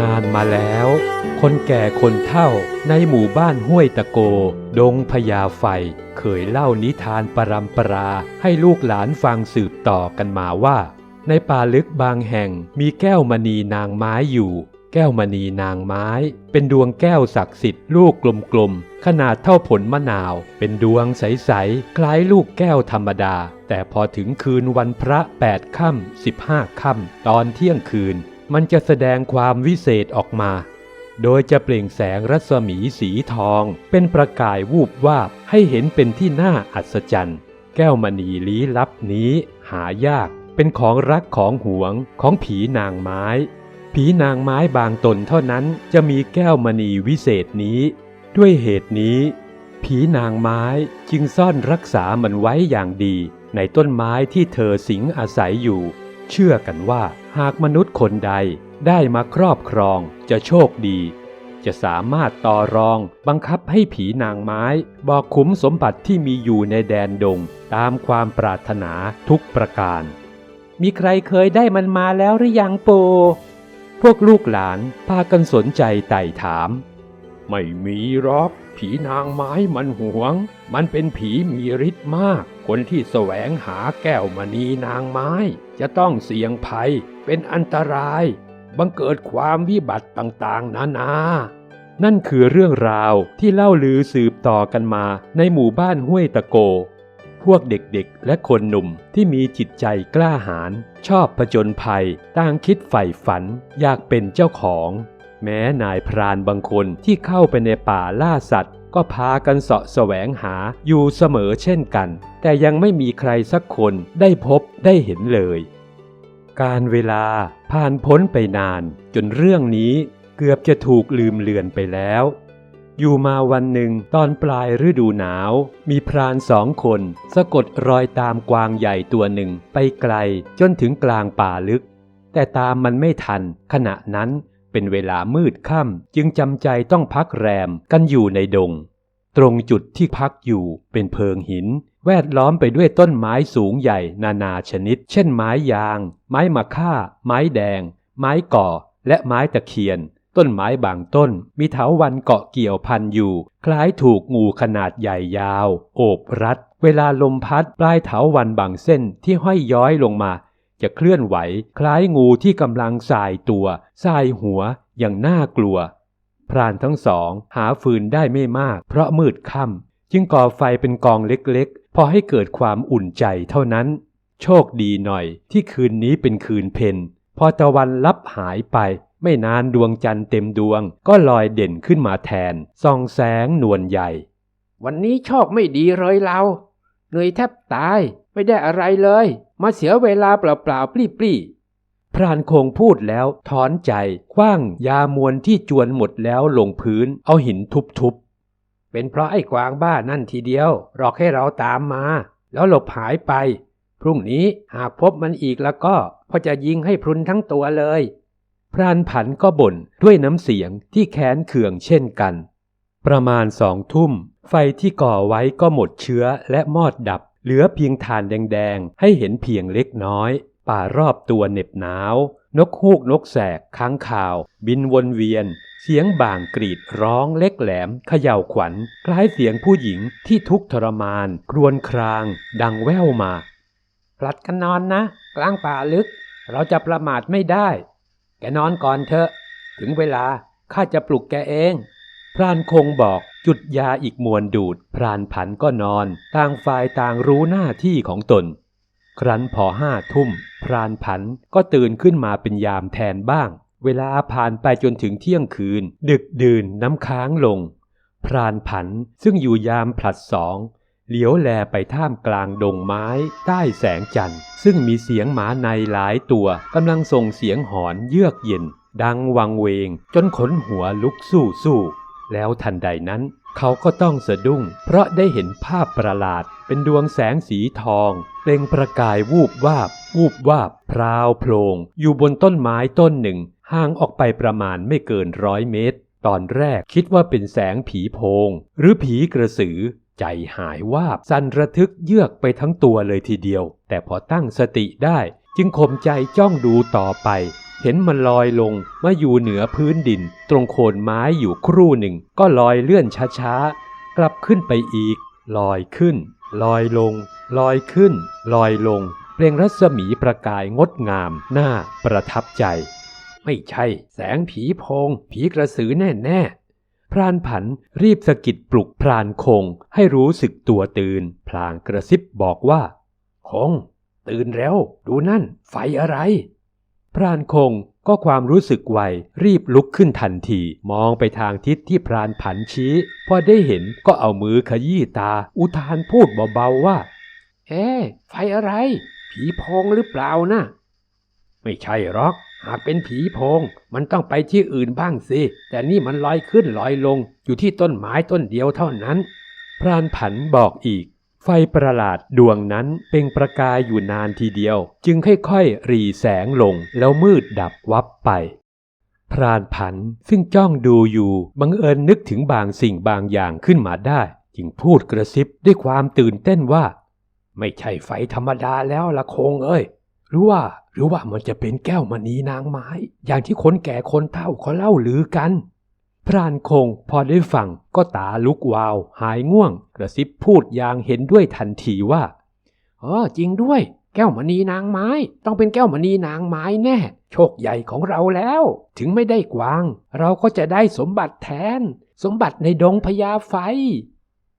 นานมาแล้ว คนแก่คนเฒ่าในหมู่บ้านห้วยตะโก ดงพญาไฟ เคยเล่านิทานปรำปราให้ลูกหลานฟังสืบต่อกันมาว่า ในป่าลึกบางแห่งมีแก้วมณีนางไม้อยู่ แก้วมณีนางไม้ เป็นดวงแก้วศักดิ์สิทธิ์ลูกกลมๆขนาดเท่าผลมะนาว เป็นดวงใสๆคล้ายลูกแก้วธรรมดา แต่พอถึงคืนวันพระแปดค่ำสิบห้าค่ำตอนเที่ยงคืน มันจะแสดงความวิเศษออกมา โดยจะเปล่งแสงรัศมีสีทอง เป็นประกายวูบวาบให้เห็นเป็นที่น่าอัศจรรย์ แก้วมณีลี้ลับนี้หายาก เป็นของรักของหวงของผีนางไม้ ผีนางไม้บางตนเท่านั้นจะมีแก้วมณีวิเศษนี้ ด้วยเหตุนี้ ผีนางไม้จึงซ่อนรักษามันไว้อย่างดีในต้นไม้ที่เธอสิงอาศัยอยู่ เชื่อกันว่าหากมนุษย์คนใดได้มาครอบครองจะโชคดี จะสามารถต่อรองบังคับให้ผีนางไม้ บอกขุมสมบัติที่มีอยู่ในแดนดง ตามความปรารถนาทุกประการ มีใครเคยได้มันมาแล้วหรือยังโป่พวกลูกหลานพากันสนใจไต่ถาม ไม่มีหรอก ผีนางไม้มันหวง มันเป็นผีมีฤทธิ์มาก คนที่แสวงหาแก้วมณีนางไม้ จะต้องเสี่ยงภัย เป็นอันตราย บังเกิดความวิบัติต่างๆ นานา นั่นคือเรื่องราวที่เล่าลือสืบต่อกันมาในหมู่บ้านห้วยตะโก พวกเด็กๆ และคนหนุ่มที่มีจิตใจกล้าหาญชอบผจญภัยต่างคิดใฝ่ฝันอยากเป็นเจ้าของ แม้นายพรานบางคนที่เข้าไปในป่าล่าสัตว์ ก็พากันเสาะแสวงหาอยู่เสมอเช่นกัน แต่ยังไม่มีใครสักคนได้พบได้เห็นเลย การเวลาผ่านพ้นไปนาน จนเรื่องนี้เกือบจะถูกลืมเลือนไปแล้ว อยู่มาวันหนึ่งตอนปลายฤดูหนาว มีพรานสองคน สะกดรอยตามกวางใหญ่ตัวหนึ่งไปไกลจนถึงกลางป่าลึก แต่ตามมันไม่ทันขณะนั้น เป็นเวลามืดค่ำจึงจำใจต้องพักแรมกันอยู่ในดง ตรงจุดที่พักอยู่เป็นเพิงหิน แวดล้อมไปด้วยต้นไม้สูงใหญ่นานาชนิด เช่นไม้ยาง ไม้มะค่า ไม้แดง ไม้ก่อ และไม้ตะเคียน ต้นไม้บางต้น มีเถาวันเกาะเกี่ยวพันอยู่ คล้ายถูกงูขนาดใหญ่ยาว โอบรัด เวลาลมพัดปลายเถาวันบางเส้นที่ห้อยย้อยลงมา จะเคลื่อนไหวคล้ายงูที่กำลังสายตัวสายหัวอย่างน่ากลัว พรานทั้งสองหาฟืนได้ไม่มาก เพราะมืดค่ำจึงก่อไฟเป็นกองเล็กๆ พอให้เกิดความอุ่นใจเท่านั้น โชคดีหน่อยที่คืนนี้เป็นคืนเพนพอตะวันลับหายไป ไม่นานดวงจันทร์เต็มดวง ก็ลอยเด่นขึ้นมาแทนส่องแสงนวลใหญ่ วันนี้โชคไม่ดีเลยเรา เหนื่อยแทบตาย ไม่ได้อะไรเลย มาเสียเวลาเปล่าๆปลี่พรานคงพูดแล้วถอนใจคว้างยามวนที่จวนหมดแล้วลงพื้นเอาหินทุบๆ เป็นเพราะไอ้กวางบ้านั่นทีเดียวหลอกให้เราตามมา แล้วหลบหายไป พรุ่งนี้หากพบมันอีกแล้วก็พอจะยิงให้พรุนทั้งตัวเลย พรานผันก็บ่นด้วยน้ำเสียงที่แค้นเคืองเช่นกัน ประมาณสองทุ่มไฟที่ก่อไว้ก็หมดเชื้อและมอดดับ เหลือเพียงฐานแดงๆ ให้เห็นเพียงเล็กน้อย ป่ารอบตัวเหน็บหนาว นกฮูกนกแสกค้างข่าว บินวนเวียน เสียงบ่างกรีดร้องเล็กแหลมเขย่าขวัญ คล้ายเสียงผู้หญิงที่ทุกข์ทรมาน ครวญคราง ดังแว่วมาผลัดกันนอนนะ กลางป่าลึก เราจะประมาทไม่ได้ แกนอนก่อนเถอะ ถึงเวลาข้าจะปลุกแกเอง รานคงบอกจุดยาอีกมวลดูด พรานผันก็นอน ต่างฝ่ายต่างรู้หน้าที่ของตน ครั้นพอห้าทุ่ม พรานผันก็ตื่นขึ้นมาเป็นยามแทนบ้าง เวลาผ่านไปจนถึงเที่ยงคืน ดึกดื่นน้ำค้างลง พรานผันซึ่งอยู่ยามผลัดสองเหลียวแลไปท่ามกลางดงไม้ ใต้แสงจันทร์ ซึ่งมีเสียงหมาในหลายตัวกำลังส่งเสียงหอนเยือกเย็น ดังวังเวงจนขนหัวลุกสู้สู้ แล้วทันใดนั้น เขาก็ต้องสะดุ้ง เพราะได้เห็นภาพประหลาด เป็นดวงแสงสีทองเปล่งประกายวูบวาบ วูบวาบ พราวโพลงอยู่บนต้นไม้ต้นหนึ่ง ห่างออกไปประมาณไม่เกินร้อยเมตร ตอนแรกคิดว่าเป็นแสงผีโพง หรือผีกระสือ ใจหายวาบ สั่นระทึกเยือกไปทั้งตัวเลยทีเดียว แต่พอตั้งสติได้ จึงข่มใจจ้องดูต่อไป เห็นมันลอยลงมาอยู่เหนือพื้นดิน ตรงโคนไม้อยู่ครู่หนึ่ง ก็ลอยเลื่อนช้าๆ กลับขึ้นไปอีก ลอยขึ้น ลอยลง ลอยขึ้น ลอยลงเปล่งรัศมีประกายงดงามน่าประทับใจ ไม่ใช่ แสงผีโพง ผีกระสือแน่แน่พรานผันรีบสะกิดปลุกพรานคงให้รู้สึกตัวตื่น พลางกระซิบบอกว่า คง ตื่นแล้ว ดูนั่น ไฟอะไร พรานคงก็ความรู้สึกไวรีบลุกขึ้นทันที มองไปทางทิศที่พรานผันชี้ พอได้เห็นก็เอามือขยี้ตา อุทานพูดเบาๆว่าเอ๊ไฟอะไร ผีโพงหรือเปล่านะไม่ใช่หรอก หากเป็นผีพง มันต้องไปที่อื่นบ้างสิ แต่นี่มันลอยขึ้นลอยลง อยู่ที่ต้นไม้ต้นเดียวเท่านั้น พรานผันบอกอีก ไฟประหลาดดวงนั้นเปล่งประกายอยู่นานทีเดียว จึงค่อยๆ รีแสงลงแล้วมืดดับวับไป พรานผันซึ่งจ้องดูอยู่บังเอิญนึกถึงบางสิ่งบางอย่างขึ้นมาได้ จึงพูดกระซิบด้วยความตื่นเต้นว่า ไม่ใช่ไฟธรรมดาแล้วละคงเอ้ย หรือว่าหรือว่ามันจะเป็นแก้วมณีนางไม้ อย่างที่คนแก่คนเฒ่าเขาเล่าลือกัน พรานคงพอได้ฟังก็ตาลุกวาว หายง่วง กระซิบพูดอย่างเห็นด้วยทันทีว่าเออจริงด้วย แก้วมณีนางไม้ ต้องเป็นแก้วมณีนางไม้แน่ โชคใหญ่ของเราแล้ว ถึงไม่ได้กวาง เราก็จะได้สมบัติแทน สมบัติในดงพญาไฟ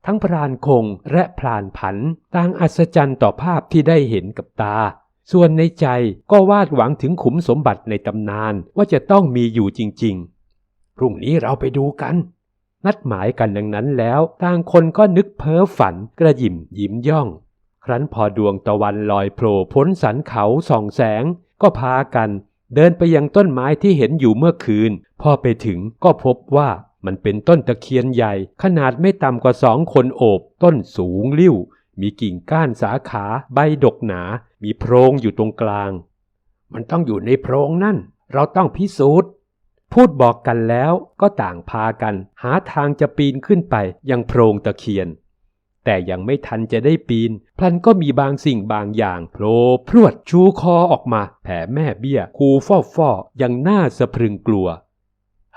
ทั้งพรานคงและพรานผันต่างอัศจรรย์ต่อภาพที่ได้เห็นกับตา ส่วนในใจก็วาดหวังถึงขุมสมบัติในตำนานว่าจะต้องมีอยู่จริง ๆ รุ่งนี้เราไปดูกัน นัดหมายกันดังนั้นแล้ว ต่างคนก็นึกเพ้อฝันกระยิมยิ้มย่อง ครั้นพอดวงตะวันลอยโผล่พ้นสันเขาส่องแสง ก็พากัน เดินไปยังต้นไม้ที่เห็นอยู่เมื่อคืน พอไปถึงก็พบว่ามันเป็นต้นตะเคียนใหญ่ ขนาดไม่ต่ำกว่าสองคนโอบ ต้นสูงลิ่วมีกิ่งก้านสาขาใบดกหนา มีโพรงอยู่ตรงกลาง มันต้องอยู่ในโพรงนั่น เราต้องพิสูจน์ พูดบอกกันแล้วก็ต่างพากันหาทางจะปีนขึ้นไปยังโพรงตะเคียน แต่ยังไม่ทันจะได้ปีน พลันก็มีบางสิ่งบางอย่างโผล่พรวดชูคอออกมา แผ่แม่เบี้ยคูฟ่อฟ่อยังน่าสะพรึงกลัว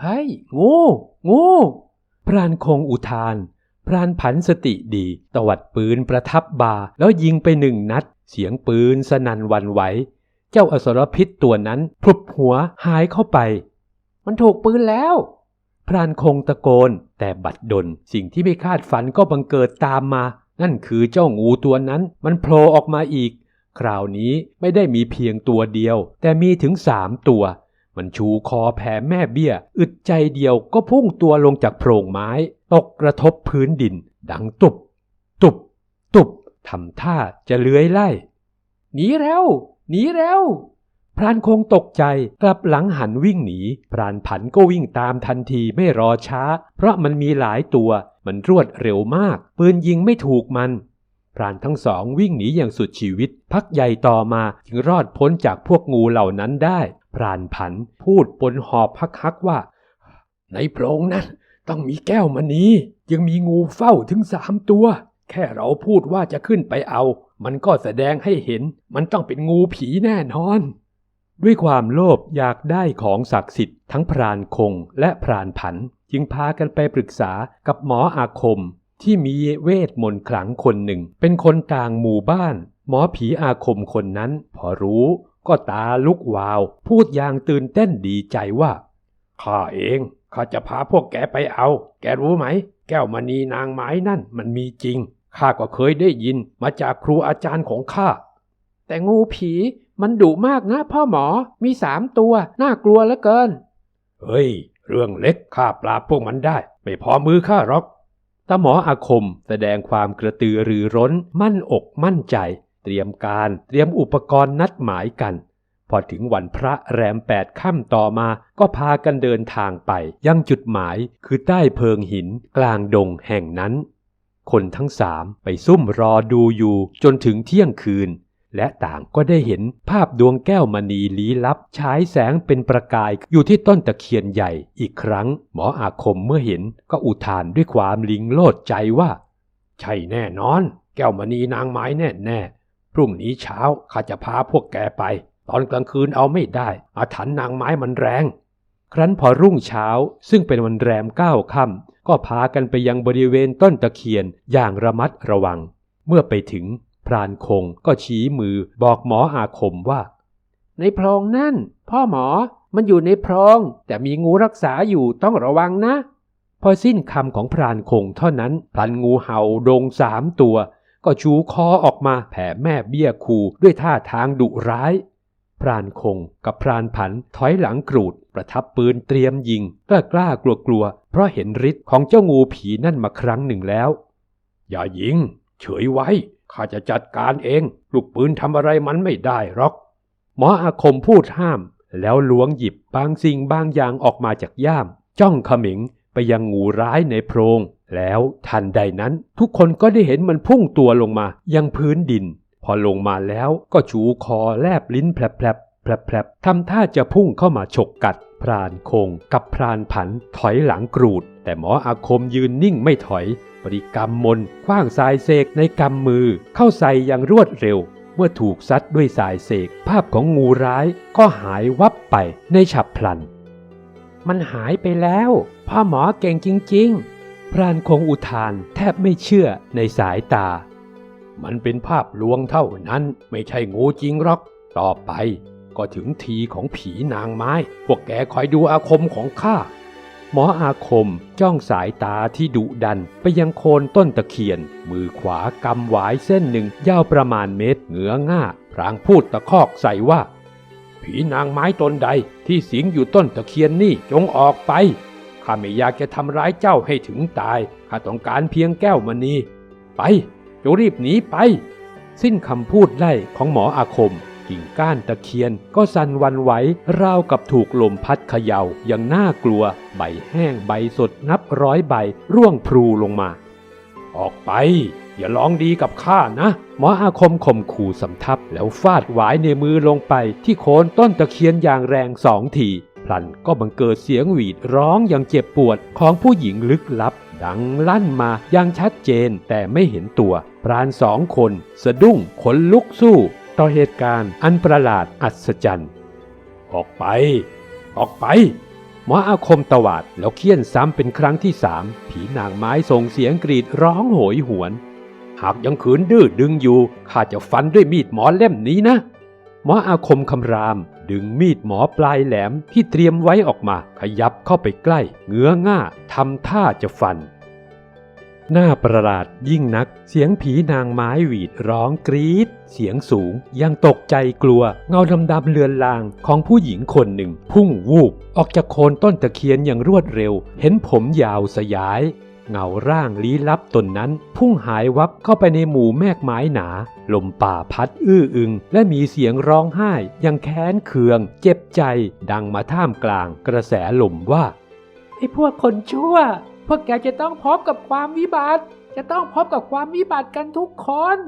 เฮ้ยโงูงูพรานคงอุทานพรานผันสติดีตวัดปืนประทับบาแล้วยิงไปหนึ่งนัด เสียงปืนสนั่นวันไหว เจ้าอสรพิษตัวนั้นพลุบหัวหายเข้าไป มันถูกปืนแล้ว พรานคงตะโกน แต่บัดดลสิ่งที่ไม่คาดฝันก็บังเกิดตามมา นั่นคือเจ้างูตัวนั้น มันโผล่ออกมาอีก คราวนี้ไม่ได้มีเพียงตัวเดียว แต่มีถึงสามตัว มันชูคอแผ่แม่เบี้ย อึดใจเดียวก็พุ่งตัวลงจากโพรงไม้ ตกกระทบพื้นดิน ดังตุบ ตุบ ตุบทำท่าจะเลื้อยไล่หนีเร็วหนีเร็ว พรานคงตกใจกลับหลังหันวิ่งหนี พรานผันก็วิ่งตามทันทีไม่รอช้า เพราะมันมีหลายตัว มันรวดเร็วมาก ปืนยิงไม่ถูกมัน พรานทั้งสองวิ่งหนีอย่างสุดชีวิต พักใหญ่ต่อมาจึงรอดพ้นจากพวกงูเหล่านั้นได้ พรานผันพูดปนหอบพักฮักๆว่า ในโพรงนั้นต้องมีแก้วมณียังมีงูเฝ้าถึงสามตัว แค่เราพูดว่าจะขึ้นไปเอา มันก็แสดงให้เห็น มันต้องเป็นงูผีแน่นอน ด้วยความโลภอยากได้ของศักดิ์สิทธิ์ทั้งพรานคงและพรานผัน จึงพากันไปปรึกษากับหมออาคม ที่มีเวทมนต์ขลังคนหนึ่ง เป็นคนต่างหมู่บ้าน หมอผีอาคมคนนั้น พอรู้ก็ตาลุกวาว พูดอย่างตื่นเต้นดีใจว่าข้าเองข้าจะพาพวกแกไปเอา แกรู้ไหม แก้วมณีนางไม้นั่นมันมีจริงข้าก็เคยได้ยินมาจากครูอาจารย์ของข้าแต่งูผี มันดุมากนะพ่อหมอ มีสามตัว น่ากลัวเหลือเกิน เฮ้ย เรื่องเล็กข้าปราบพวกมันได้ ไม่พอมือข้าหรอกตาหมออาคมแสดงความกระตือรือร้น มั่นอกมั่นใจ เตรียมการเตรียมอุปกรณ์นัดหมายกัน พอถึงวันพระแรมแปดค่ำต่อมาก็พากันเดินทางไป ยังจุดหมายคือใต้เพิงหินกลางดงแห่งนั้น คนทั้งสามไปซุ่มรอดูอยู่จนถึงเที่ยงคืน และต่างก็ได้เห็นภาพดวงแก้วมณีลี้ลับฉายแสงเป็นประกายอยู่ที่ต้นตะเคียนใหญ่อีกครั้ง หมออาคมเมื่อเห็นก็อุทานด้วยความลิงโลดใจว่า ใช่แน่นอน แก้วมณีนางไม้แน่แน่พรุ่งนี้เช้าข้าจะพาพวกแกไป ตอนกลางคืนเอาไม่ได้ อาถรรพ์นางไม้มันแรง ครั้นพอรุ่งเช้าซึ่งเป็นวันแรมเก้าค่ำก็พากันไปยังบริเวณต้นตะเคียนอย่างระมัดระวัง เมื่อไปถึง พรานคงก็ชี้มือบอกหมออาคมว่า ในโพรงนั่น พ่อหมอมันอยู่ในโพรงแต่มีงูรักษาอยู่ต้องระวังนะ พอสิ้นคำของพรานคงเท่านั้นพลันงูเห่าดงสามตัว ก็ชูคอออกมาแผ่แม่เบี้ยคูด้วยท่าทางดุร้าย พรานคงกับพรานผันถอยหลังกรูด ประทับปืนเตรียมยิงกล้ากล้ากลัวกลัวๆเพราะเห็นฤทธิ์ของเจ้างูผีนั่นมาครั้งหนึ่งแล้ว อย่ายิง เฉยไว้ ข้าจะจัดการเอง ลูกปืนทำอะไรมันไม่ได้หรอก หมออาคมพูดห้าม แล้วล้วงหยิบบางสิ่งบางอย่างออกมาจากย่าม จ้องขมิงไปยังงูร้ายในโพรง แล้วทันใดนั้น ทุกคนก็ได้เห็นมันพุ่งตัวลงมายังพื้นดิน พอลงมาแล้วก็ชูคอแลบลิ้นแผลบ แผลบๆทำท่าจะพุ่งเข้ามาฉกกัด พรานคงกับพรานผันถอยหลังกรูด แต่หมออาคมยืนนิ่งไม่ถอยบริกรรมมนคว้างสายเสกในกำมือ เข้าใส่อย่างรวดเร็ว เมื่อถูกซัดด้วยสายเสก ภาพของงูร้ายก็หายวับไปในฉับพลัน มันหายไปแล้วพ่อหมอเก่งจริงพรานคงอุทานแทบไม่เชื่อในสายตา มันเป็นภาพลวงเท่านั้นไม่ใช่งูจริงหรอก ต่อไป ก็ถึงทีของผีนางไม้ พวกแกคอยดูอาคมของข้า หมออาคมจ้องสายตาที่ดุดันไปยังโคนต้นตะเคียน มือขวากำหวายเส้นหนึ่งยาวประมาณเมตรเหงือง่า พรางพูดตะคอกใส่ว่า ผีนางไม้ตนใดที่สิงอยู่ต้นตะเคียนนี่จงออกไปข้าไม่อยากจะทำร้ายเจ้าให้ถึงตายข้าต้องการเพียงแก้วมณี ไปจงรีบหนีไป สิ้นคำพูดไล่ของหมออาคม กิ่งก้านตะเคียนก็สั่นวันไหวราวกับถูกลมพัดเขย่าอย่างน่ากลัว ใบแห้งใบสดนับร้อยใบ ร่วงพลูลงมา ออกไป อย่าลองดีกับข้านะ หมออาคมข่มขู่สำทับแล้วฟาดหวายในมือลงไปที่โคนต้นตะเคียนอย่างแรงสองทีพลันก็บังเกิดเสียงหวีดร้องอย่างเจ็บปวดของผู้หญิงลึกลับ ดังลั่นมาอย่างชัดเจนแต่ไม่เห็นตัว พรานสองคน สะดุ้งขนลุกสู้ ต่อเหตุการณ์อันประหลาดอัศจรรย์ ออกไป ออกไป หมออาคมตวาดแล้วเคี่ยนซ้ำเป็นครั้งที่สามผีนางไม้ส่งเสียงกรีดร้องโหยหวน หากยังขืนดื้อดึงอยู่ข้าจะฟันด้วยมีดหมอเล่มนี้นะ หมออาคมคำราม ดึงมีดหมอปลายแหลมที่เตรียมไว้ออกมา ขยับเข้าไปใกล้ เงื้อง่าทำท่าจะฟัน หน้าประหลาดยิ่งนัก เสียงผีนางไม้หวีดร้องกรีด เสียงสูง ยังตกใจกลัว เงาดำๆเลือนลางของผู้หญิงคนหนึ่ง พุ่งวูบ ออกจากโคนต้นตะเคียนอย่างรวดเร็ว เห็นผมยาวสยาย เงาร่างลี้ลับตนนั้น พุ่งหายวับเข้าไปในหมู่แมกไม้หนา ลมป่าพัดอื้ออึง และมีเสียงร้องไห้อย่างแค้นเคือง เจ็บใจ ดังมาท่ามกลาง กระแสลมว่าไอ้พวกคนชั่ว พวกแกจะต้องพบกับความวิบัติ จะต้องพบกับความวิบัติกันทุกคน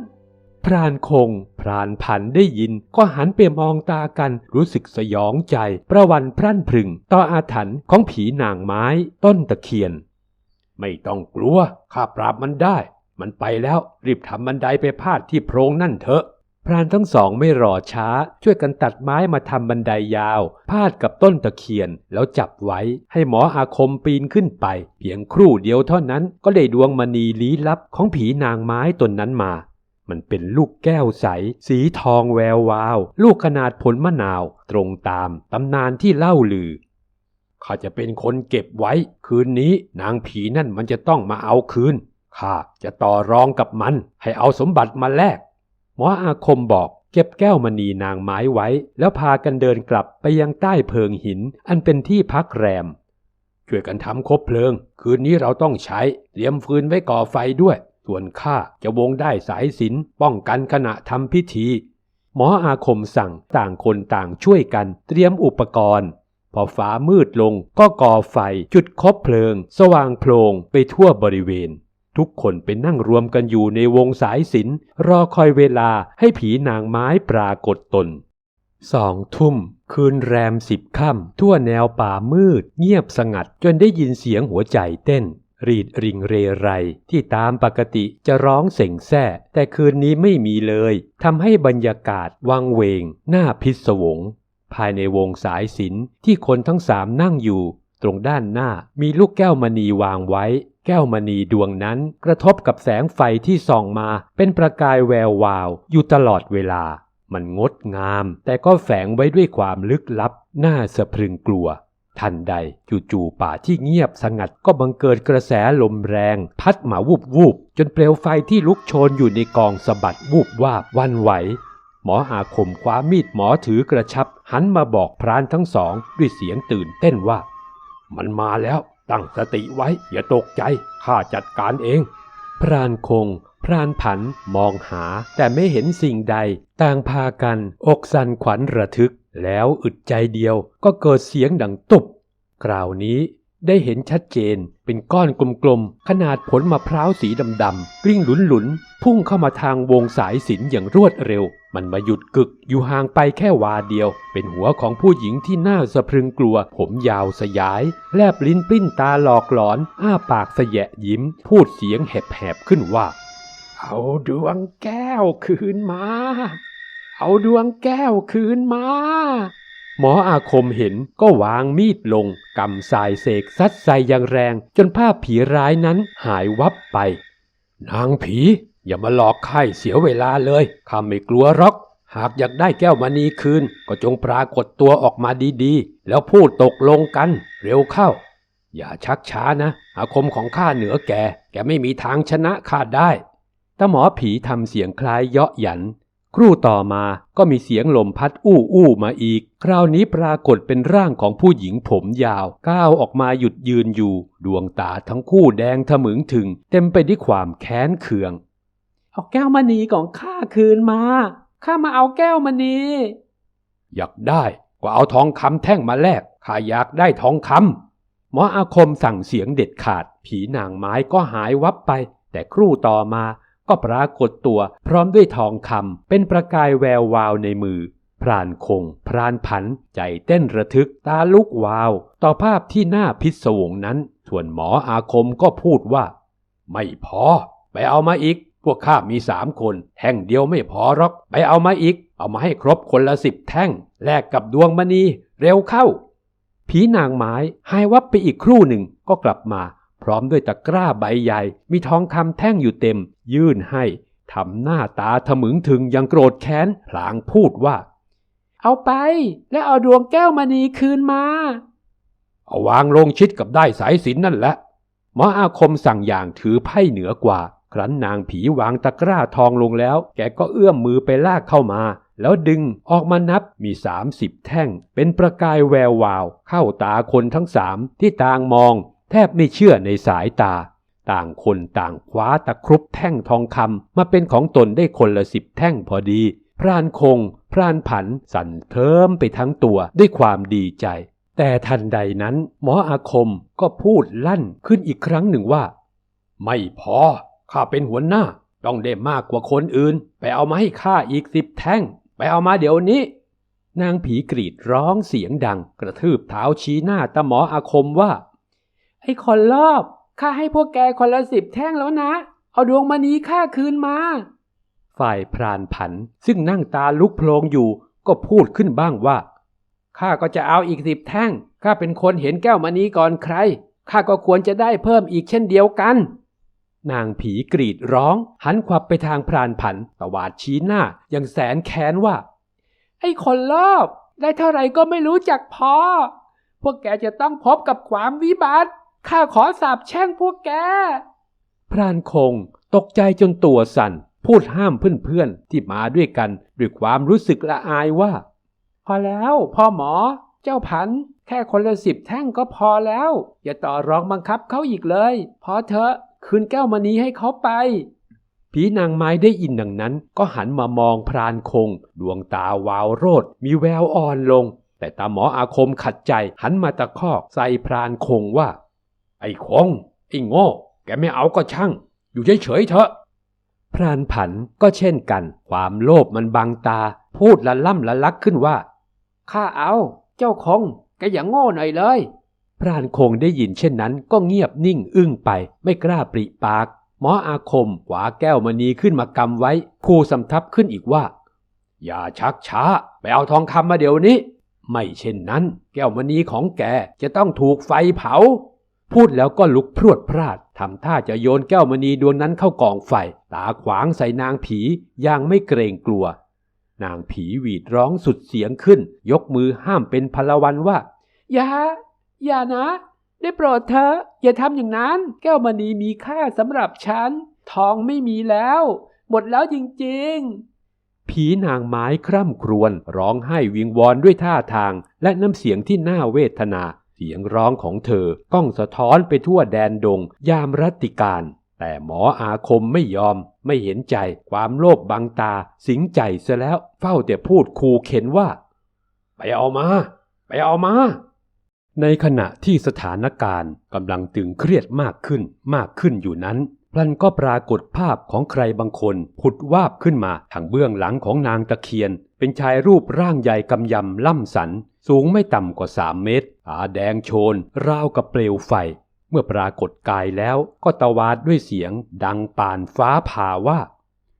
พรานคง พรานผันได้ยิน ก็หันไปมองตากันรู้สึกสยองใจ ประวันพรั่นพรึง ต่ออาถรรพ์ของผีนางไม้ ต้นตะเคียน ไม่ต้องกลัว ข้าปราบมันได้ มันไปแล้วรีบทำบันไดไปพาดที่โพรงนั่นเถอะ พรานทั้งสองไม่รอช้า ช่วยกันตัดไม้มาทำบันไดยาว พาดกับต้นตะเคียนแล้วจับไว้ ให้หมออาคมปีนขึ้นไป เพียงครู่เดียวเท่านั้นก็ได้ดวงมณีลี้ลับของผีนางไม้ตนนั้นมา มันเป็นลูกแก้วใส สีทองแวววาว ลูกขนาดผลมะนาว ตรงตามตำนานที่เล่าลือข้าจะเป็นคนเก็บไว้ คืนนี้นางผีนั่นมันจะต้องมาเอาคืนข้าจะต่อรองกับมัน ให้เอาสมบัติมาแลก หมออาคมบอกเก็บแก้วมณีนางไม้ไว้ แล้วพากันเดินกลับไปยังใต้เพิงหิน อันเป็นที่พักแรม ช่วยกันทำคบเพลิง คืนนี้เราต้องใช้เตรียมฟืนไว้ก่อไฟด้วย ส่วนข้าจะวงได้สายสินป้องกันขณะทำพิธี หมออาคมสั่งต่างคนต่างช่วยกันเตรียมอุปกรณ์ พอฟ้ามืดลงก็ก่อไฟจุดคบเพลิง สว่างโพลงไปทั่วบริเวณ ทุกคนไปนั่งรวมกันอยู่ในวงสายสิญจนรอคอยเวลาให้ผีนางไม้ปรากฏตนสองทุ่ม คืนแรมสิบค่ำทั่วแนวป่ามืด เงียบสงัดจนได้ยินเสียงหัวใจเต้น รีดริงเรไร ที่ตามปกติจะร้องเส่งแซ่ แต่คืนนี้ไม่มีเลยทำให้บรรยากาศวังเวงหน่าพิศวง ภายในวงสายศิลป์ที่คนทั้งสามนั่งอยู่ ตรงด้านหน้ามีลูกแก้วมณีวางไว้ แก้วมณีดวงนั้นกระทบกับแสงไฟที่ส่องมาเป็นประกายแวววาวอยู่ตลอดเวลา มันงดงาม แต่ก็แฝงไว้ด้วยความลึกลับ น่าสะพรึงกลัว ทันใดจู่ๆป่าที่เงียบสงัดก็บังเกิดกระแสลมแรง พัดมาวูบวูบๆจนเปลวไฟที่ลุกโชนอยู่ในกองสะบัดวูบวาบวันไหว หมออาคมคว้ามีดหมอถือกระชับ หันมาบอกพรานทั้งสอง ด้วยเสียงตื่นเต้นว่า มันมาแล้ว ตั้งสติไว้อย่าตกใจข้าจัดการเอง พรานคง พรานผันมองหา แต่ไม่เห็นสิ่งใด ต่างพากันอกสั่นขวัญระทึก แล้วอึดใจเดียวก็เกิดเสียงดังตุบคราวนี้ ได้เห็นชัดเจนเป็นก้อนกลมๆ ขนาดผลมะพร้าวสีดำๆกลิ้งหลุนๆ พุ่งเข้ามาทางวงสายสินอย่างรวดเร็ว มันมาหยุดกึกอยู่ห่างไปแค่วาเดียว เป็นหัวของผู้หญิงที่น่าสะพรึงกลัว ผมยาวสยาย แลบลิ้นปลิ้นตาหลอกหลอน อ้าปากสแยะยิ้ม พูดเสียงแหบๆขึ้นว่า เอาดวงแก้วคืนมา เอาดวงแก้วคืนมา หมออาคมเห็นก็วางมีดลงกำสายเสกซัดใส่อย่างแรง จนภาพผีร้ายนั้นหายวับไป นางผีอย่ามาหลอกข้าเสียเวลาเลยข้าไม่กลัวหรอก หากอยากได้แก้วมณีคืน ก็จงปรากฏตัวออกมาดีๆ แล้วพูดตกลงกัน เร็วเข้า อย่าชักช้านะ อาคมของข้าเหนือแก แกไม่มีทางชนะข้าได้ตาหมอผีทำเสียงคล้ายเยาะหยัน ครู่ต่อมาก็มีเสียงลมพัดอู้อู้มาอีก คราวนี้ปรากฏเป็นร่างของผู้หญิงผมยาว ก้าวออกมาหยุดยืนอยู่ ดวงตาทั้งคู่แดงทะมึงถึง เต็มไปด้วยความแค้นเคือง เอาแก้วมณีของข้าคืนมา ข้ามาเอาแก้วมณี อยากได้ก็เอาทองคำแท่งมาแลก ข้าอยากได้ทองคำหมออาคมสั่งเสียงเด็ดขาด ผีนางไม้ก็หายวับไป แต่ครู่ต่อมา ก็ปรากฏตัวพร้อมด้วยทองคำเป็นประกายแวววาวในมือ พรานคง พรานผัน ใจเต้นระทึกตาลุกวาว ต่อภาพที่หน่าพิศวงนั้น ส่วนหมออาคมก็พูดว่า ไม่พอ ไปเอามาอีก พวกข้ามีสามคนแท่งเดียวไม่พอหรอก ไปเอามาอีก เอามาให้ครบคนละสิบแท่ง แลกกับดวงมณี เร็วเข้า ผีนางไม้หายวับไปอีกครู่หนึ่งก็กลับมา พร้อมด้วยตะกร้าใบใหญ่ มีทองคำแท่งอยู่เต็ม ยื่นให้ทำหน้าตาทะมึงถึงอยังโกรธแค้นพลางพูดว่า เอาไป และเอาดวงแก้วมณีคืนมา เอาวางลงชิดกับได้สายสินนั่นแหละหมออาคมสั่งอย่างถือไพ่เหนือกว่า ครั้นนางผีวางตะกร้าทองลงแล้ว แกก็เอื้อมมือไปลากเข้ามา แล้วดึงออกมานับมีสามสิบแท่ง เป็นประกายแวววาว เข้าตาคนทั้งสามที่ต่างมอง แทบไม่เชื่อในสายตา ต่างคนต่างคว้าตะครุบแท่งทองคำมาเป็นของตนได้คนละสิบแท่งพอดี พรานคง พรานผัน สั่นเทิมไปทั้งตัวด้วยความดีใจ แต่ทันใดนั้น หมออาคมก็พูดลั่นขึ้นอีกครั้งหนึ่งว่า ไม่พอ ข้าเป็นหัวหน้า ต้องได้มากกว่าคนอื่น ไปเอามาให้ข้าอีกสิบแท่ง ไปเอามาเดี๋ยวนี้ นางผีกรีดร้องเสียงดัง กระทืบเท้าชี้หน้าตาหมออาคมว่า ไอ้คนรอบ ข้าให้พวกแกคนละสิบแท่งแล้วนะ เอาดวงมณีข้าคืนมา ฝ่ายพรานผันซึ่งนั่งตาลุกโพลงอยู่ ก็พูดขึ้นบ้างว่า ข้าก็จะเอาอีกสิบแท่ง ข้าเป็นคนเห็นแก้วมณีก่อนใคร ข้าก็ควรจะได้เพิ่มอีกเช่นเดียวกัน นางผีกรีดร้อง หันขวับไปทางพรานผันตวาดชี้หน้าอย่างแสนแค้นว่า ไอ้คนรอบ ได้เท่าไหร่ก็ไม่รู้จักพอ พวกแกจะต้องพบกับความวิบัติ ข้าขอสาบแช่งพวกแก พรานคงตกใจจนตัวสั่น พูดห้ามเพื่อนๆ ที่มาด้วยกันด้วยความรู้สึกละอายว่า พอแล้วพ่อหมอ เจ้าพันธุ์แค่คนละสิบแท่งก็พอแล้ว อย่าต่อรองบังคับเขาอีกเลย พอเถอะคืนแก้วมณีให้เขาไป ผีนางไม้ได้ยินดังนั้น ก็หันมามองพรานคง ดวงตาวาวโรด มีแววอ่อนลง แต่ตาหมออาคมขัดใจหันมาตะคอกใส่พรานคงว่า ไอ้คง ไอ้โง่ แกไม่เอาก็ช่าง อยู่เฉยๆเถอะ พรานผันก็เช่นกัน ความโลภมันบังตา พูดละล่ำละลักขึ้นว่า ข้าเอา เจ้าคง แกอย่างโง่หน่อยเลย พรานคงได้ยินเช่นนั้น ก็เงียบนิ่งอึ้งไป ไม่กล้าปริปาก หมออาคมขวาแก้วมณีขึ้นมากำไว้ คู่สำทับขึ้นอีกว่า อย่าชักช้า ไปเอาทองคำมาเดี๋ยวนี้ ไม่เช่นนั้น แก้วมณีของแกจะต้องถูกไฟเผา พูดแล้วก็ลุกพรวดพราดทำท่าจะโยนแก้วมณีดวงนั้นเข้ากองไฟ ตาขวางใส่นางผีอย่างไม่เกรงกลัว นางผีหวีดร้องสุดเสียงขึ้น ยกมือห้ามเป็นพลวันว่า อย่า อย่านะ ได้โปรดเธอะอย่าทำอย่างนั้น แก้วมณีมีค่าสำหรับฉัน ทองไม่มีแล้ว หมดแล้วจริงๆ ผีนางไม้คร่ำครวญร้องไห้วิงวอนด้วยท่าทาง และน้ำเสียงที่น่าเวทนา เสียงร้องของเธอก้องสะท้อนไปทั่วแดนดง ยามรัติการ แต่หมออาคมไม่ยอม ไม่เห็นใจ ความโลภบังตา สิงใจเสียแล้ว เฝ้าแต่พูดคูเข็นว่า ไปเอามา ไปเอามา ในขณะที่สถานการณ์กำลังตึงเครียดมากขึ้น มากขึ้นอยู่นั้นพลันก็ปรากฏภาพของใครบางคนผุดวาบขึ้นมาทางเบื้องหลังของนางตะเคียน เป็นชายรูปร่างใหญ่กำยำล่ำสัน สูงไม่ต่ำกว่าสามเมตรตาแดงโชน ราวกับเปลวไฟ เมื่อปรากฏกายแล้วก็ตวาดด้วยเสียงดังป่านฟ้าผ่าว่า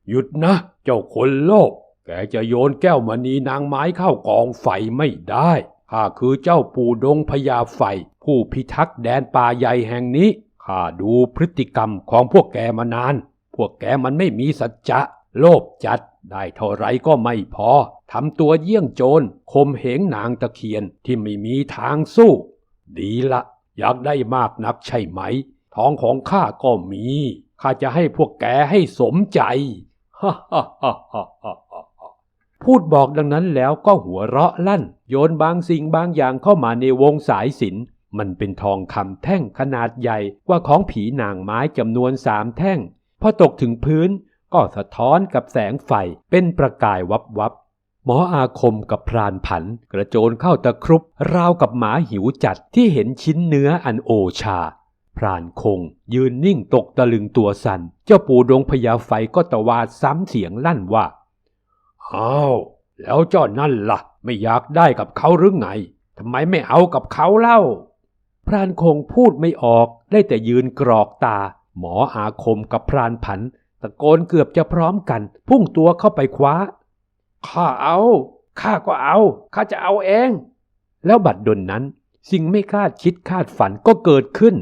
หยุดนะ เจ้าคนโลภแกจะโยนแก้วมณีนางไม้เข้ากองไฟไม่ได้ข้าคือเจ้าปู่ดงพญาไฟ ผู้พิทักษ์แดนป่าใหญ่แห่งนี้ข้าดูพฤติกรรมของพวกแกมานาน พวกแกมันไม่มีสัจจะ โลภจัด ได้เท่าไรก็ไม่พอ ทำตัวเยี่ยงโจรคมเหงนางตะเคียนที่ไม่มีทางสู้ ดีละอยากได้มากนักใช่ไหม ทองของข้าก็มี ข้าจะให้พวกแกให้สมใจฮ่าฮ่าฮ่าฮ่าฮ่าฮ่าพูดบอกดังนั้นแล้วก็หัวเราะลั่น โยนบางสิ่งบางอย่างเข้ามาในวงสายสิน มันเป็นทองคำแท่งขนาดใหญ่กว่าของผีนางไม้จำนวนสามแท่ง พอตกถึงพื้นก็สะท้อนกับแสงไฟเป็นประกายวับวับ หมออาคมกับพรานผัน กระโจนเข้าตะครุบราวกับหมาหิวจัดที่เห็นชิ้นเนื้ออันโอชา พรานคง ยืนนิ่งตกตะลึงตัวสัน่นเจ้าปู่ดงพญาไฟก็ตะวาดซ้ำเสียงลั่นว่าอ้าวแล้วเจ้านั่นล่ะ ไม่อยากได้กับเขาหรือไงทำไมไม่เอากับเขาเล่า พรานคงพูดไม่ออกได้แต่ยืนกรอกตา หมออาคมกับพรานผัน ตะโกนเกือบจะพร้อมกัน พุ่งตัวเข้าไปคว้า ข้าเอา ข้าก็เอา ข้าจะเอาเอง แล้วบัดดลนั้น สิ่งไม่คาดคิดคาดฝันก็เกิดขึ้น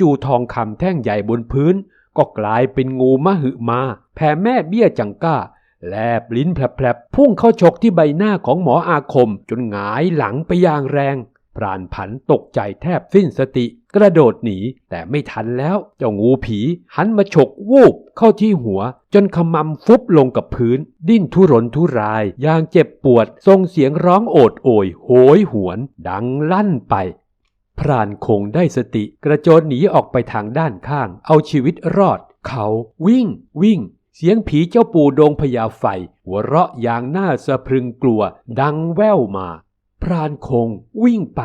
จู่ๆทองคำแท่งใหญ่บนพื้น ก็กลายเป็นงูมหึมา แผ่แม่เบี้ยจังก้า แลบลิ้นแผลบๆพุ่งเข้าชกที่ใบหน้าของหมออาคม จนหงายหลังไปอย่างแรง พรานผันตกใจแทบสิ้นสติ กระโดดหนีแต่ไม่ทันแล้ว เจ้างูผีหันมาฉกวูบเข้าที่หัว จนขมำฟุบลงกับพื้น ดิ้นทุรนทุรายอย่างเจ็บปวดทรงเสียงร้องโอดโอย โหยหวน ดังลั่นไปพรานคงได้สติกระโจนหนีออกไปทางด้านข้าง เอาชีวิตรอด เขาวิ่ง วิ่ง เสียงผีเจ้าปู่ดงพญาไฟ หัวเราะอย่างน่าสะพรึงกลัว ดังแว่วมา พรานคงวิ่งไป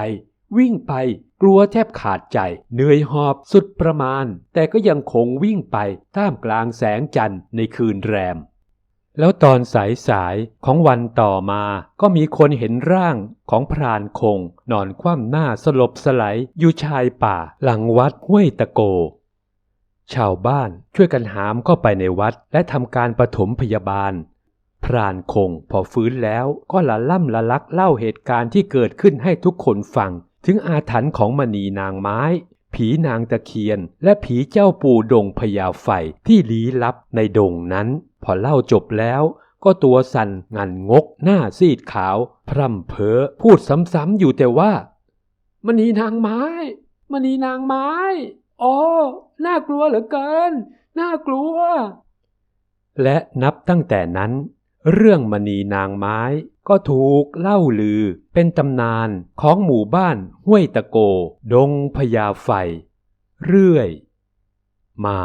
วิ่งไป กลัวแทบขาดใจ เหนื่อยหอบสุดประมาณ แต่ก็ยังคงวิ่งไปท่ามกลางแสงจันทร์ในคืนแรม แล้วตอนสายสายๆของวันต่อมาก็มีคนเห็นร่างของพรานคง นอนคว่ำหน้าสลบสลายอยู่ชายป่าหลังวัดห้วยตะโกชาวบ้านช่วยกันหามเข้าไปในวัดและทำการปฐมพยาบาล พรานคงพอฟื้นแล้วก็ละล่ำละลักเล่าเหตุการณ์ที่เกิดขึ้นให้ทุกคนฟัง ถึงอาถรรพ์ของมณีนางไม้ ผีนางตะเคียน และผีเจ้าปู่ดงพญาไฟที่ลี้ลับในดงนั้น พอเล่าจบแล้วก็ตัวสั่นงันงก หน้าซีดขาว พร่ำเพ้อพูดซ้ำๆอยู่แต่ว่ามณีนางไม้มณีนางไม้อ๋อน่ากลัวเหลือเกิน น่ากลัว และนับตั้งแต่นั้น เรื่องมณีนางไม้ก็ถูกเล่าลือเป็นตำนานของหมู่บ้านห้วยตะโก ดงพญาไฟ เรื่อย มา